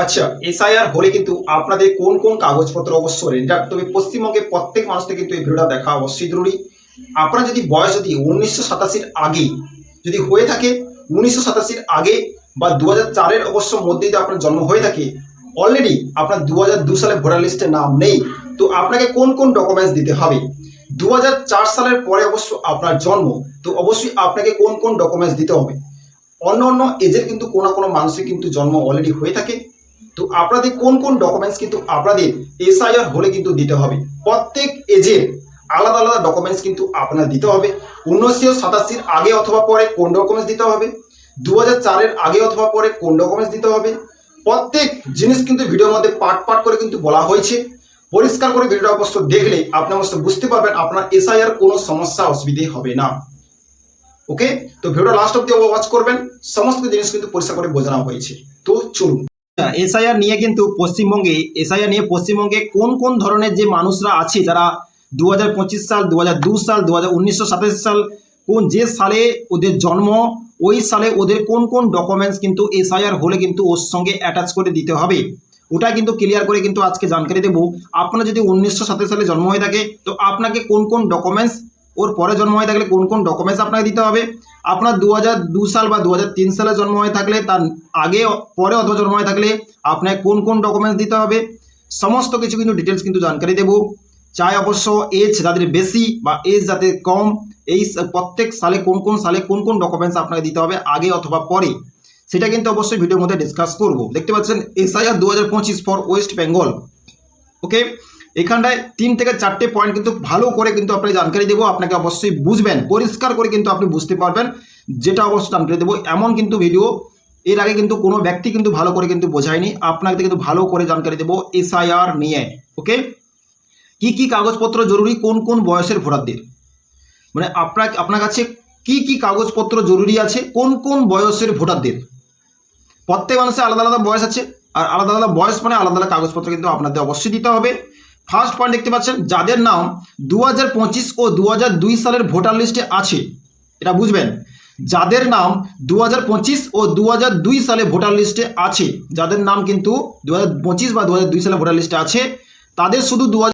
আচ্ছা এসআইআর হলে কিন্তু আপনাদের কোন কোন কাগজপত্র অবশ্য রেডি তবে পশ্চিমবঙ্গের প্রত্যেক মানুষকে কিন্তু এই ভিডিওটা দেখা অবশ্যই জরুরি। আপনার যদি বয়স যদি উনিশশো সাতাশির আগে যদি হয়ে থাকে, উনিশশো সাতাশির আগে বা দু হাজার চারের অবশ্য মধ্যে যদি আপনার জন্ম হয়ে থাকে অলরেডি আপনার দু হাজার দু সালে ভোটার লিস্টে নাম নেই। তো আপনাকে কোন কোন ডকুমেন্টস দিতে হবে? দু হাজার চার সালের পরে অবশ্য আপনার জন্ম, তো অবশ্যই আপনাকে কোন কোন ডকুমেন্টস দিতে হবে? অন্য অন্য এজের কিন্তু কোনো কোনো মানুষের কিন্তু জন্ম অলরেডি হয়ে থাকে। তো আপনাদের কোন কোন ডকুমেন্টস কিন্তু আপনাদের এসআইআর হলে কিন্তু দিতে হবে। প্রত্যেক এজের আলাদা আলাদা ডকুমেন্টস কিন্তু আপনার দিতে হবে। উনিশশো সাতাশির আগে অথবা পরে কোন ডকুমেন্টস দিতে হবে? দু চারের আগে অথবা পরে কোন ডকুমেন্টস দিতে হবে? প্রত্যেক জিনিস কিন্তু ভিডিওর মধ্যে পার্ট পার্ট করে কিন্তু বলা হয়েছে। পরিষ্কার করে ভিডিওটা অবশ্য দেখলে আপনি অবশ্য বুঝতে পারবেন আপনার এসআইআর কোনো সমস্যা, অসুবিধে হবে না। ওকে তো ভিডিও লাস্ট অব্দি ওয়াচ করবেন। সমস্ত জিনিস কিন্তু পরিষ্কার করে বোঝানো হয়েছে। তো চলুন। এসআইআর নিয়ে কিন্তু পশ্চিমবঙ্গে, এসআইআর নিয়ে পশ্চিমবঙ্গে কোন কোন ধরনের যে মানুষরা আছে, যারা দু হাজার পঁচিশ সাল দু সাল দু সাল, কোন যে সালে ওদের জন্ম, ওই সালে ওদের কোন কোন ডকুমেন্টস কিন্তু এসআইআর হলে কিন্তু ওর সঙ্গে অ্যাটাচ করে দিতে হবে। ওটা কিন্তু ক্লিয়ার করে কিন্তু আজকে জানকারি দেবো। আপনার যদি উনিশশো সালে জন্ম হয়ে থাকে, তো আপনাকে কোন কোন ডকুমেন্টস ওর পরে জন্ম হয়ে থাকলে কোন কোন ডকুমেন্টস আপনাকে দিতে হবে? আপনার দু দু সাল বা দু তিন সালে জন্ম হয়ে থাকলে, তার আগে, পরে অথবা জন্ম হয়ে থাকলে আপনাকে কোন কোন ডকুমেন্টস দিতে হবে? সমস্ত কিছু কিন্তু ডিটেলস কিন্তু জানকারি দেবো। চাই অবশ্য এজ যাদের বেশি বা এজ যাদের কম, এই প্রত্যেক সালে কোন কোন সালে কোন কোন ডকুমেন্টস আপনাকে দিতে হবে, আগে অথবা পরে। সেটা কিন্তু অবশ্যই ভিডিওর মধ্যে ডিসকাস করব। দেখতে পাচ্ছেন এসআইআর দু হাজার পঁচিশ ফর ওয়েস্ট বেঙ্গল ওকে এখানটায় তিন থেকে চারটে পয়েন্ট কিন্তু ভালো করে কিন্তু আপনাকে জানকারি দেবো। আপনাকে অবশ্যই বুঝবেন, পরিষ্কার করে কিন্তু আপনি বুঝতে পারবেন, যেটা অবশ্যই জানকারি দেবো। এমন কিন্তু ভিডিও এর আগে কিন্তু কোনো ব্যক্তি কিন্তু ভালো করে কিন্তু বোঝায়নি। আপনাকে কিন্তু ভালো করে জানকারি দেবো এসআইআর নিয়ে ওকে কি কি কাগজপত্র জরুরি, কোন কোন বয়সের ভোটারদের? মানে আপনার আপনার কাছে কি কি কাগজপত্র জরুরি আছে, কোন কোন বয়সের ভোটারদের? প্রত্যেক মানুষের আলাদা আলাদা বয়স আছে, আর আলাদা আলাদা বয়স মানে আলাদা আলাদা কাগজপত্র কিন্তু আপনাদের অবশ্যই দিতে হবে। ফার্স্ট পয়েন্ট দেখতে পাচ্ছেন, যাদের নাম দু হাজার পঁচিশ ও দু হাজার দুই সালের ভোটার লিস্টে আছে, এটা বুঝবেন। যাদের নাম দু হাজার পঁচিশ ও দু হাজার দুই সালে ভোটার লিস্টে আছে, যাদের নাম কিন্তু দু হাজার পঁচিশ বা দু হাজার দুই সালে ভোটার লিস্টে আছে, তাদের শুধু দু হাজার